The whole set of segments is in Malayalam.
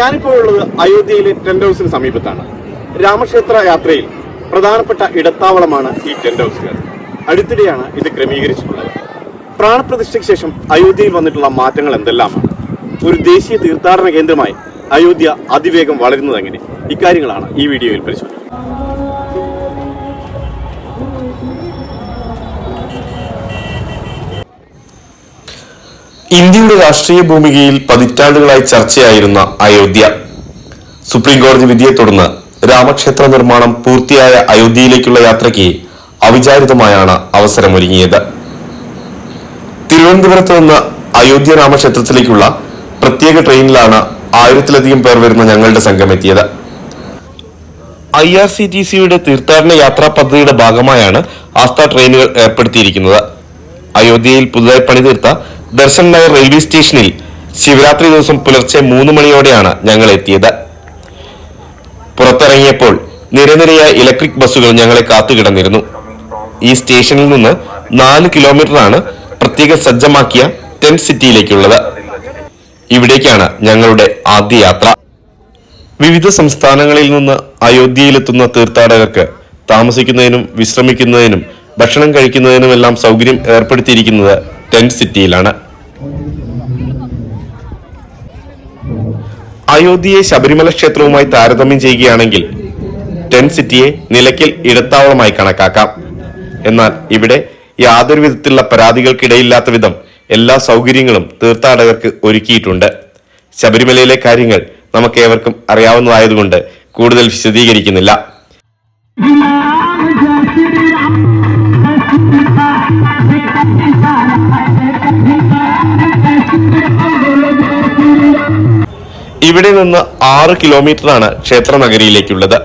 ഞാനിപ്പോൾ ഉള്ളത് അയോധ്യയിലെ ടെന്റ് ഹൗസിന് സമീപത്താണ്. രാമക്ഷേത്ര യാത്രയിൽ പ്രധാനപ്പെട്ട ഇടത്താവളമാണ് ഈ ടെന്റ് ഹൗസുകൾ. അടുത്തിടെയാണ് ഇത് ക്രമീകരിച്ചിട്ടുള്ളത്. പ്രാണപ്രതിഷ്ഠയ്ക്ക് ശേഷം അയോധ്യയിൽ വന്നിട്ടുള്ള മാറ്റങ്ങൾ എന്തെല്ലാമാണ്? ഒരു ദേശീയ തീർത്ഥാടന കേന്ദ്രമായി അയോധ്യ അതിവേഗം വളരുന്നത് എങ്ങനെ? ഇക്കാര്യങ്ങളാണ് ഈ വീഡിയോയിൽ പരിശോധിക്കുന്നത് ഇന്ത്യയുടെ രാഷ്ട്രീയ ഭൂമികയിൽ പതിറ്റാണ്ടുകളായി ചർച്ചയായിരുന്ന അയോധ്യ. സുപ്രീം കോടതി വിധിയെ തുടർന്ന് രാമക്ഷേത്ര നിർമ്മാണം പൂർത്തിയായ അയോധ്യയിലേക്കുള്ള യാത്രയ്ക്ക് അവിചാരിതമായാണ് അവസരമൊരുങ്ങിയത്. തിരുവനന്തപുരത്ത് നിന്ന് അയോധ്യ രാമക്ഷേത്രത്തിലേക്കുള്ള പ്രത്യേക ട്രെയിനിലാണ് ആയിരത്തിലധികം പേർ വരുന്ന ഞങ്ങളുടെ സംഘം എത്തിയത് ഐ ആർ സി ടി സിയുടെ തീർത്ഥാടന യാത്രാ പദ്ധതിയുടെ ഭാഗമായാണ് ആസ്ഥ ട്രെയിനുകൾ ഏർപ്പെടുത്തിയിരിക്കുന്നത്. അയോധ്യയിൽ പുതുതായി പണിതീർത്ത ദർശൻ നഗർ റെയിൽവേ സ്റ്റേഷനിൽ ശിവരാത്രി ദിവസം പുലർച്ചെ മൂന്ന് മണിയോടെയാണ് ഞങ്ങൾ എത്തിയത്. പുറത്തിറങ്ങിയപ്പോൾ നിരനിരയായ ഇലക്ട്രിക് ബസ്സുകൾ ഞങ്ങളെ കാത്തുകിടന്നിരുന്നു ഈ സ്റ്റേഷനിൽ നിന്ന് നാല് കിലോമീറ്ററാണ് പ്രത്യേക സജ്ജമാക്കിയ ടെൻ സിറ്റിയിലേക്കുള്ളത്. ഇവിടേക്കാണ് ഞങ്ങളുടെ ആദ്യ യാത്ര. വിവിധ സംസ്ഥാനങ്ങളിൽ നിന്ന് അയോധ്യയിലെത്തുന്ന തീർത്ഥാടകർക്ക് താമസിക്കുന്നതിനും വിശ്രമിക്കുന്നതിനും ഭക്ഷണം കഴിക്കുന്നതിനുമെല്ലാം സൗകര്യം ഏർപ്പെടുത്തിയിരിക്കുന്നത് ടെന്റ് സിറ്റിയിലാണ്. അയോധ്യയെ ശബരിമല ക്ഷേത്രവുമായി താരതമ്യം ചെയ്യുകയാണെങ്കിൽ ടെന്റ് സിറ്റിയെ നിലയ്ക്കൽ ഇടത്താവളമായി കണക്കാക്കാം. എന്നാൽ ഇവിടെ യാതൊരു വിധത്തിലുള്ള പരാതികൾക്കിടയില്ലാത്ത വിധം എല്ലാ സൗകര്യങ്ങളും തീർത്ഥാടകർക്ക് ഒരുക്കിയിട്ടുണ്ട്. ശബരിമലയിലെ കാര്യങ്ങൾ നമുക്ക് ഏവർക്കും അറിയാവുന്നതായതുകൊണ്ട് കൂടുതൽ വിശദീകരിക്കുന്നില്ല. ഇവിടെ നിന്ന് ആറ് കിലോമീറ്ററാണ് ക്ഷേത്ര നഗരിയിലേക്കുള്ളത്.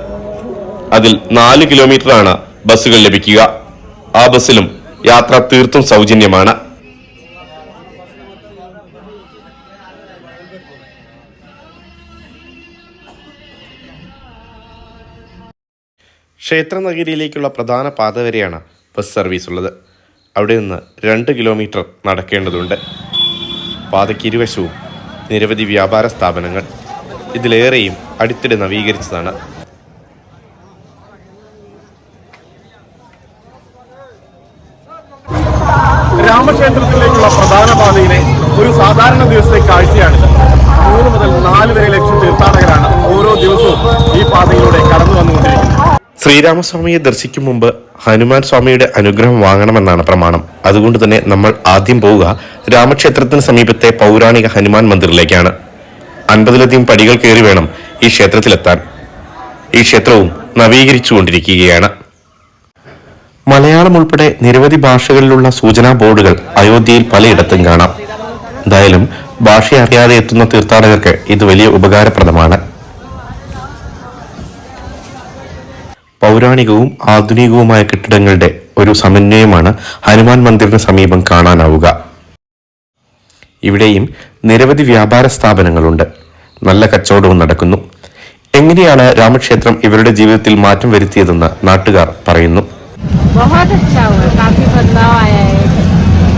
അതിൽ നാല് കിലോമീറ്ററാണ് ബസ്സുകൾ ലഭിക്കുക. ആ ബസ്സിലും യാത്ര തീർത്തും സൗജന്യമാണ്. ക്ഷേത്ര നഗരിയിലേക്കുള്ള പ്രധാന പാത വരെയാണ് ബസ് സർവീസ് ഉള്ളത്. അവിടെ നിന്ന് രണ്ട് കിലോമീറ്റർ നടക്കേണ്ടതുണ്ട്. പാതയ്ക്ക് ഇരുവശവും നിരവധി വ്യാപാര സ്ഥാപനങ്ങൾ ഇതിലേറെയും അടുത്തിടെ നവീകരിച്ചതാണ്. രാമക്ഷേത്രത്തിലേക്കുള്ള പ്രധാന പാതയിലെ ഒരു സാധാരണ ദിവസത്തെ കാഴ്ചയാണിത്. മൂന്ന് മുതൽ നാല് വരെ ലക്ഷം തീർത്ഥാടകരാണ് ഓരോ ദിവസവും ഈ പാതയിലൂടെ കടന്നു വന്നുകൊണ്ടിരിക്കുന്നത്. ശ്രീരാമസ്വാമിയെ ദർശിക്കും മുമ്പ് ഹനുമാൻ സ്വാമിയുടെ അനുഗ്രഹം വാങ്ങണമെന്നാണ് പ്രമാണം. അതുകൊണ്ട് തന്നെ നമ്മൾ ആദ്യം പോവുക രാമക്ഷേത്രത്തിന് സമീപത്തെ പൗരാണിക ഹനുമാൻ മന്ദിറിലേക്കാണ്. അൻപതിലധികം പടികൾ കയറി വേണം ഈ ക്ഷേത്രത്തിലെത്താൻ. ഈ ക്ഷേത്രവും നവീകരിച്ചുകൊണ്ടിരിക്കുകയാണ്. മലയാളം ഉൾപ്പെടെ നിരവധി ഭാഷകളിലുള്ള സൂചനാ ബോർഡുകൾ അയോധ്യയിൽ പലയിടത്തും കാണാം. എന്തായാലും ഭാഷ അറിയാതെ എത്തുന്ന തീർത്ഥാടകർക്ക് ഇത് വലിയ ഉപകാരപ്രദമാണ്. പൗരാണികവും ആധുനികവുമായ കെട്ടിടങ്ങളുടെ ഒരു സമന്വയമാണ് ഹനുമാൻ മന്ദിറിന് സമീപം കാണാനാവുക ഇവിടെയും നിരവധി വ്യാപാര സ്ഥാപനങ്ങളുണ്ട് നല്ല കച്ചവടവും നടക്കുന്നു എങ്ങനെയാണ് രാമക്ഷേത്രം ഇവരുടെ ജീവിതത്തിൽ മാറ്റം വരുത്തിയതെന്ന് നാട്ടുകാർ പറയുന്നു बहुत अच्छा हुआ है काफ़ी बदलाव आया है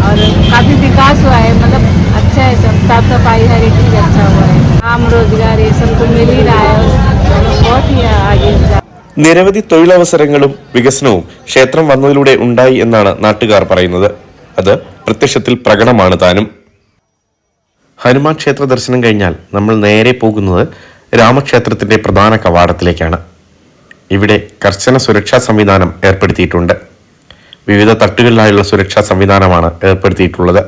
और काफ़ी विकास हुआ है मतलब अच्छा है सब साफ सफाई हर एक चीज़ अच्छा हुआ है काम रोजगार ये सब तो मिल ही रहा है और बहुत ही आगे जा നിരവധി തൊഴിലവസരങ്ങളും വികസനവും ക്ഷേത്രം വന്നതിലൂടെ ഉണ്ടായി എന്നാണ് നാട്ടുകാർ പറയുന്നത്. അത് പ്രത്യക്ഷത്തിൽ പ്രകടമാണ് താനും. ഹനുമാൻ ക്ഷേത്ര ദർശനം കഴിഞ്ഞാൽ നമ്മൾ നേരെ പോകുന്നത് രാമക്ഷേത്രത്തിന്റെ പ്രധാന കവാടത്തിലേക്കാണ്. ഇവിടെ കർശന സുരക്ഷാ സംവിധാനം ഏർപ്പെടുത്തിയിട്ടുണ്ട്. വിവിധ തട്ടുകളിലായുള്ള സുരക്ഷാ സംവിധാനമാണ് ഏർപ്പെടുത്തിയിട്ടുള്ളത്.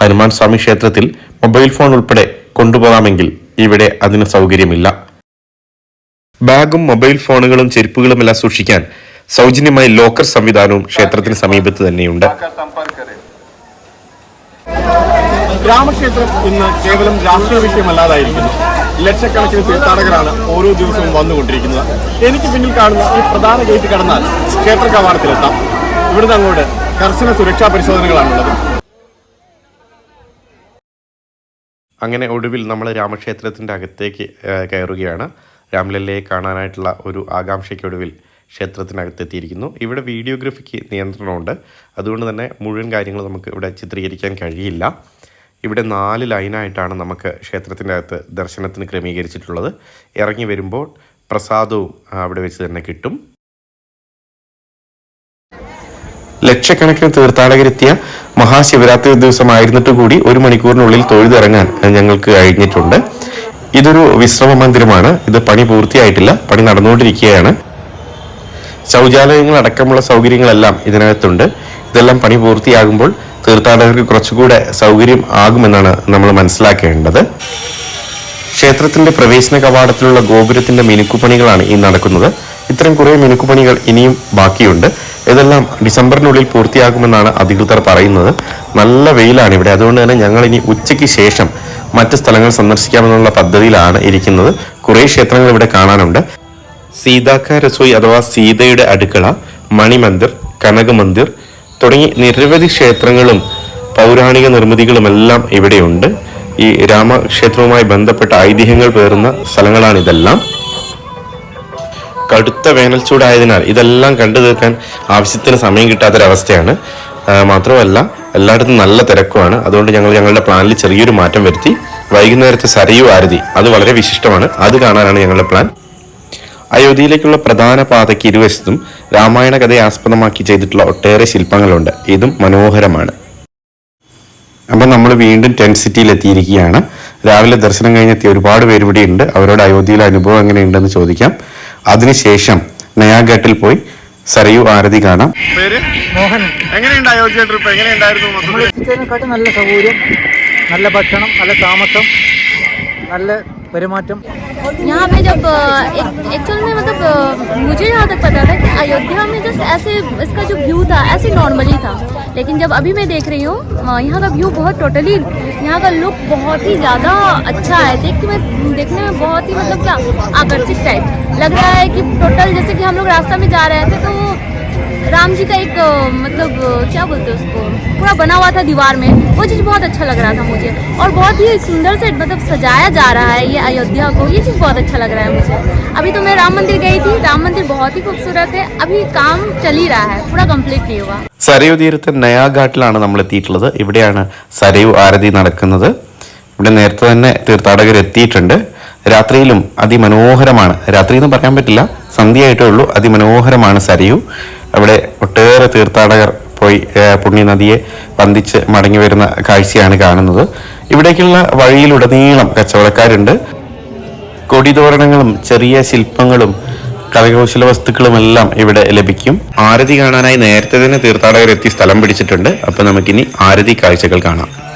ഹനുമാൻ സ്വാമി ക്ഷേത്രത്തിൽ മൊബൈൽ ഫോൺ ഉൾപ്പെടെ കൊണ്ടുപോകാമെങ്കിൽ ഇവിടെ അതിന് സൗകര്യമില്ല. ബാഗും മൊബൈൽ ഫോണുകളും ചെരുപ്പുകളുമെല്ലാം സൂക്ഷിക്കാൻ സൗജന്യമായി ലോക്കർ സംവിധാനവും ക്ഷേത്രത്തിന് സമീപത്ത് തന്നെയുണ്ട്. രാമക്ഷേത്രം ഇന്ന് കേവലം രാഷ്ട്രീയ വിഷയമല്ലാതായിരിക്കുന്നു. ലക്ഷക്കണക്കിന് തീർത്ഥാടകരാണ് ഓരോ ദിവസവും വന്നുകൊണ്ടിരിക്കുന്നത്. എനിക്ക് പിന്നിൽ കാണുന്ന ഈ പ്രധാന ഗേറ്റ് കടന്നാൽ ക്ഷേത്ര കവാടത്തിലെത്താം. ഇവിടുന്ന് അങ്ങോട്ട് കർശന സുരക്ഷാ പരിശോധനകളാണുള്ളത്. അങ്ങനെ ഒടുവിൽ നമ്മൾ രാമക്ഷേത്രത്തിന്റെ അകത്തേക്ക് കയറുകയാണ്. രാംലല്ലയെ കാണാനായിട്ടുള്ള ഒരു ആകാംക്ഷയ്ക്കൊടുവിൽ ക്ഷേത്രത്തിനകത്തെത്തിയിരിക്കുന്നു. ഇവിടെ വീഡിയോഗ്രഫിക്ക് നിയന്ത്രണമുണ്ട്. അതുകൊണ്ട് തന്നെ മുഴുവൻ കാര്യങ്ങൾ നമുക്ക് ഇവിടെ ചിത്രീകരിക്കാൻ കഴിയില്ല. ഇവിടെ നാല് ലൈനായിട്ടാണ് നമുക്ക് ക്ഷേത്രത്തിന്റെ അകത്ത് ദർശനത്തിന് ക്രമീകരിച്ചിട്ടുള്ളത്. ഇറങ്ങി വരുമ്പോൾ പ്രസാദവും അവിടെ വെച്ച് തന്നെ കിട്ടും. ലക്ഷക്കണക്കിന് തീർത്ഥാടകരെത്തിയ മഹാശിവരാത്രി ദിവസമായിരുന്നിട്ട് കൂടി ഒരു മണിക്കൂറിനുള്ളിൽ തൊഴുതിറങ്ങാൻ ഞങ്ങൾക്ക് കഴിഞ്ഞിട്ടുണ്ട്. ഇതൊരു വിശ്രമ മന്ദിരമാണ്. ഇത് പണി പൂർത്തിയായിട്ടില്ല. പണി നടന്നുകൊണ്ടിരിക്കുകയാണ്. ശൗചാലയങ്ങൾ അടക്കമുള്ള സൗകര്യങ്ങളെല്ലാം ഇതിനകത്തുണ്ട്. ഇതെല്ലാം പണി പൂർത്തിയാകുമ്പോൾ തീർത്ഥാടകർക്ക് കുറച്ചുകൂടെ സൗകര്യം ആകുമെന്നാണ് നമ്മൾ മനസ്സിലാക്കേണ്ടത്. ക്ഷേത്രത്തിന്റെ പ്രവേശന കവാടത്തിലുള്ള ഗോപുരത്തിന്റെ മിനുക്കുപണികളാണ് ഈ നടക്കുന്നത്. ഇത്തരം കുറേ മിനുക്കുപണികൾ ഇനിയും ബാക്കിയുണ്ട്. ഇതെല്ലാം ഡിസംബറിനുള്ളിൽ പൂർത്തിയാകുമെന്നാണ് അധികൃതർ പറയുന്നത്. നല്ല വെയിലാണ് ഇവിടെ. അതുകൊണ്ട് തന്നെ ഞങ്ങൾ ഇനി ഉച്ചയ്ക്ക് ശേഷം മറ്റ് സ്ഥലങ്ങൾ സന്ദർശിക്കാമെന്നുള്ള പദ്ധതിയിലാണ് ഇരിക്കുന്നത്. കുറേ ക്ഷേത്രങ്ങൾ ഇവിടെ കാണാനുണ്ട്. സീതാക്ക രസോയി അഥവാ സീതയുടെ അടുക്കള മണിമന്ദിർ കനകമന്ദിർ തുടങ്ങി നിരവധി ക്ഷേത്രങ്ങളും പൗരാണിക നിർമ്മിതികളുമെല്ലാം ഇവിടെയുണ്ട്. ഈ രാമക്ഷേത്രവുമായി ബന്ധപ്പെട്ട ഐതിഹ്യങ്ങൾ പേറുന്ന സ്ഥലങ്ങളാണ് ഇതെല്ലാം. കടുത്ത വേനൽ ചൂടായതിനാൽ ഇതെല്ലാം കണ്ടു തീർക്കാൻ ആവശ്യത്തിന് സമയം കിട്ടാത്തൊരവസ്ഥയാണ്. മാത്രമല്ല എല്ലായിടത്തും നല്ല തിരക്കുമാണ്. അതുകൊണ്ട് ഞങ്ങൾ ഞങ്ങളുടെ പ്ലാനിൽ ചെറിയൊരു മാറ്റം വരുത്തി. വൈകുന്നേരത്തെ സരയു ആരതി അത് വളരെ വിശിഷ്ടമാണ്. അത് കാണാനാണ് ഞങ്ങളുടെ പ്ലാൻ. അയോധ്യയിലേക്കുള്ള പ്രധാന പാതയ്ക്ക് ഇരുവശത്തും രാമായണ കഥയെ ആസ്പദമാക്കി ചെയ്തിട്ടുള്ള ഒട്ടേറെ ശില്പങ്ങളുണ്ട്. ഇതും മനോഹരമാണ്. അപ്പം നമ്മൾ വീണ്ടും ടെൻ സിറ്റിയിൽ എത്തിയിരിക്കുകയാണ്. രാവിലെ ദർശനം കഴിഞ്ഞെത്തിയ ഒരുപാട് പേര് ഇവിടെയുണ്ട്. അവരോട് അയോധ്യയിലെ അനുഭവം എങ്ങനെയുണ്ടെന്ന് ചോദിക്കാം. അതിനുശേഷം നയാഘട്ടിൽ പോയി സരയു ആരതി കാണാം പേര് മോഹൻ എങ്ങനെയുണ്ട് അയോധ്യ ട്രിപ്പ് എങ്ങനെയുണ്ടായിരുന്നു നമ്മൾ എത്തിച്ചതിനെക്കാട്ടും നല്ല സൗകര്യം നല്ല ഭക്ഷണം നല്ല താമസം നല്ല പെരുമാറ്റം यहाँ पे जब एक्चुअल में मतलब अ, मुझे यहाँ तक पता था कि अयोध्या में जस्ट ऐसे इसका जो व्यू था ऐसे नॉर्मली था लेकिन जब अभी मैं देख रही हूँ अ, यहाँ का व्यू बहुत टोटली यहाँ का लुक बहुत ही ज़्यादा अच्छा है देख के मैं देखने में बहुत ही मतलब क्या आकर्षित टाइप लग रहा है कि टोटल जैसे कि हम लोग रास्ता में जा रहे थे तो वो राम जी का एक अ, मतलब अ, क्या बोलते हैं उसको पूरा बना हुआ था दीवार में वो चीज़ बहुत अच्छा लग रहा था मुझे और बहुत ही सुंदर से मतलब सजाया जा रहा है ये अयोध्या को ये चीज़ बहुत अच्छा लग रहा है मुझे अभी तो मैं राम मंदिर गई थी राम मंदिर बहुत ही खूबसूरत है अभी काम चल ही रहा है पूरा कंप्लीट नहीं हुआ സരയു തീരത്ത് നയാഘാട്ടിലാണ് നമ്മൾ എത്തിയിട്ടുള്ളത് ഇവിടെയാണ് സരയു ആരതി നടക്കുന്നത് ഇവിടെ നേരത്തെ തന്നെ തീർത്ഥാടകർ എത്തിയിട്ടുണ്ട് രാത്രിയിലും അതിമനോഹരമാണ്. രാത്രി എന്ന് പറയാൻ പറ്റില്ല. സന്ധ്യയായിട്ടേ ഉള്ളൂ. അതിമനോഹരമാണ് സരയു. അവിടെ ഒട്ടേറെ തീർത്ഥാടകർ പോയി പുണ്യനദിയെ വന്ദിച്ച് മടങ്ങി വരുന്ന കാഴ്ചയാണ് കാണുന്നത്. ഇവിടേക്കുള്ള വഴിയിലുടനീളം കച്ചവടക്കാരുണ്ട്. കൊടിതോരണങ്ങളും ചെറിയ ശില്പങ്ങളും കരകൗശല വസ്തുക്കളും എല്ലാം ഇവിടെ ലഭിക്കും. ആരതി കാണാനായി നേരത്തെ തന്നെ തീർത്ഥാടകർ എത്തി സ്ഥലം പിടിച്ചിട്ടുണ്ട്. അപ്പൊ നമുക്കിനി ആരതി കാഴ്ചകൾ കാണാം.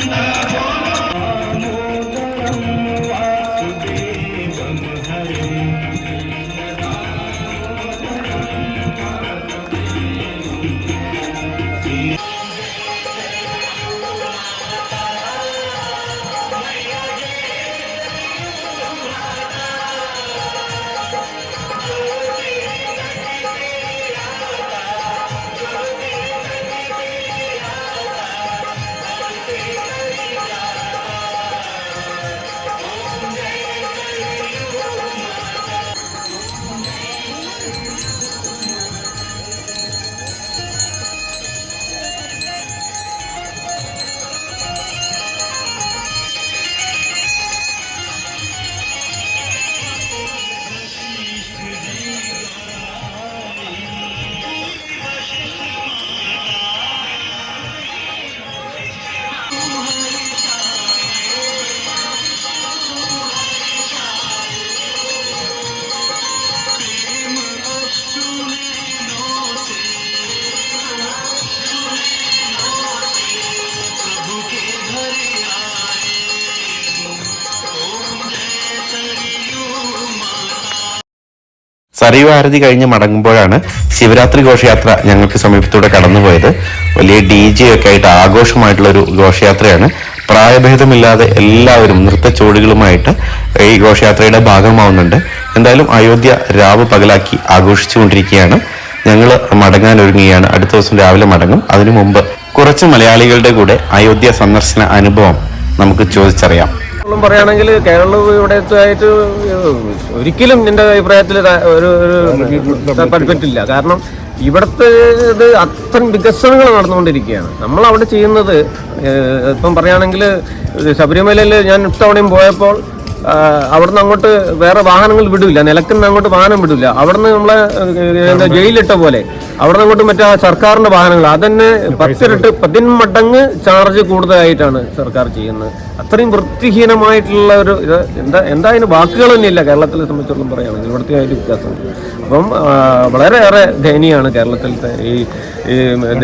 Krishna. സരയു കഴിഞ്ഞ് മടങ്ങുമ്പോഴാണ് ശിവരാത്രി ഘോഷയാത്ര ഞങ്ങൾക്ക് സമീപത്തൂടെ കടന്നുപോയത്. വലിയ ഡി ജെ ഒക്കെ ആയിട്ട് ആഘോഷമായിട്ടുള്ള ഒരു ഘോഷയാത്രയാണ്. പ്രായഭേദമില്ലാതെ എല്ലാവരും നൃത്ത ചുവടുകളുമായിട്ട് ഈ ഘോഷയാത്രയുടെ ഭാഗമാവുന്നുണ്ട്. എന്തായാലും അയോധ്യ രാവ് പകലാക്കി ആഘോഷിച്ചുകൊണ്ടിരിക്കുകയാണ്. ഞങ്ങൾ മടങ്ങാൻ ഒരുങ്ങുകയാണ് അടുത്ത ദിവസം രാവിലെ മടങ്ങും. അതിനു മുമ്പ് കുറച്ച് മലയാളികളുടെ കൂടെ അയോധ്യ സന്ദർശന അനുഭവം നമുക്ക് ചോദിച്ചറിയാം. കേരളം പറയുകയാണെങ്കിൽ കേരളം ആയിട്ട് ഒരിക്കലും എന്റെ അഭിപ്രായത്തിൽ ഒരു പറ്റില്ല കാരണം ഇവിടുത്തെ ഇത് അത്തരം വികസനങ്ങൾ നടന്നുകൊണ്ടിരിക്കുകയാണ്. നമ്മൾ അവിടെ ചെയ്യുന്നത് ഇപ്പം പറയുകയാണെങ്കിൽ ശബരിമലയിൽ ഞാൻ ഇത്തവണയും പോയപ്പോൾ അവിടുന്ന് അങ്ങോട്ട് വേറെ വാഹനങ്ങൾ വിടില്ല നിലക്കുന്ന അങ്ങോട്ട് വാഹനം വിടില്ല അവിടുന്ന് നമ്മളെ എന്താ ജയിലിട്ട പോലെ. അവിടുന്ന് അങ്ങോട്ട് മറ്റേ സർക്കാരിന്റെ വാഹനങ്ങൾ. അതന്നെ പത്തിരട്ട് പതിന്മടങ്ങ് ചാർജ് കൂടുതലായിട്ടാണ് സർക്കാർ ചെയ്യുന്നത്. അത്രയും വൃത്തിഹീനമായിട്ടുള്ള ഒരു ഇത്. എന്താ എന്താ അതിന് വാക്കുകൾ തന്നെയില്ല കേരളത്തിലെ സംബന്ധിച്ചിടത്തോളം പറയുകയാണെങ്കിൽ. ഇവിടുത്തെ വ്യത്യാസം. അപ്പം വളരെയേറെ ദയനീയമാണ് കേരളത്തിലത്തെ ഈ ഈ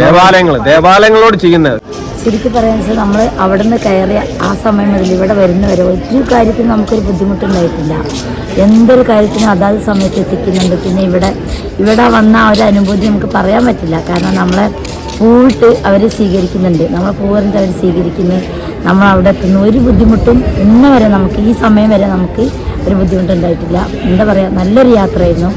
ദേവാലയങ്ങൾ ദേവാലയങ്ങളോട് ചെയ്യുന്നത്. ശരിക്കും പറയാൻ വെച്ചാൽ നമ്മൾ അവിടെ നിന്ന് കയറിയ ആ സമയം മുതൽ ഇവിടെ വരുന്നവരെ ഒരു കാര്യത്തിന് നമുക്കൊരു ബുദ്ധിമുട്ടുണ്ടായിട്ടില്ല. എന്തൊരു കാര്യത്തിനും അതാത് സമയത്ത് എത്തിക്കുന്നുണ്ട്. പിന്നെ ഇവിടെ ഇവിടെ വന്ന ആ ഒരു അനുഭൂതി നമുക്ക് പറയാൻ പറ്റില്ല. കാരണം നമ്മളെ പൂവിട്ട് അവർ സ്വീകരിക്കുന്നുണ്ട്. നമ്മൾ പൂവറിഞ്ഞ് അവർ സ്വീകരിക്കുന്നു. നമ്മൾ അവിടെ എത്തുന്നു ഒരു ബുദ്ധിമുട്ടും ഇന്ന് വരെ നമുക്ക് ഈ സമയം വരെ നമുക്ക് ഒരു ബുദ്ധിമുട്ടുണ്ടായിട്ടില്ല. എന്താ പറയുക നല്ലൊരു യാത്രയായിരുന്നു.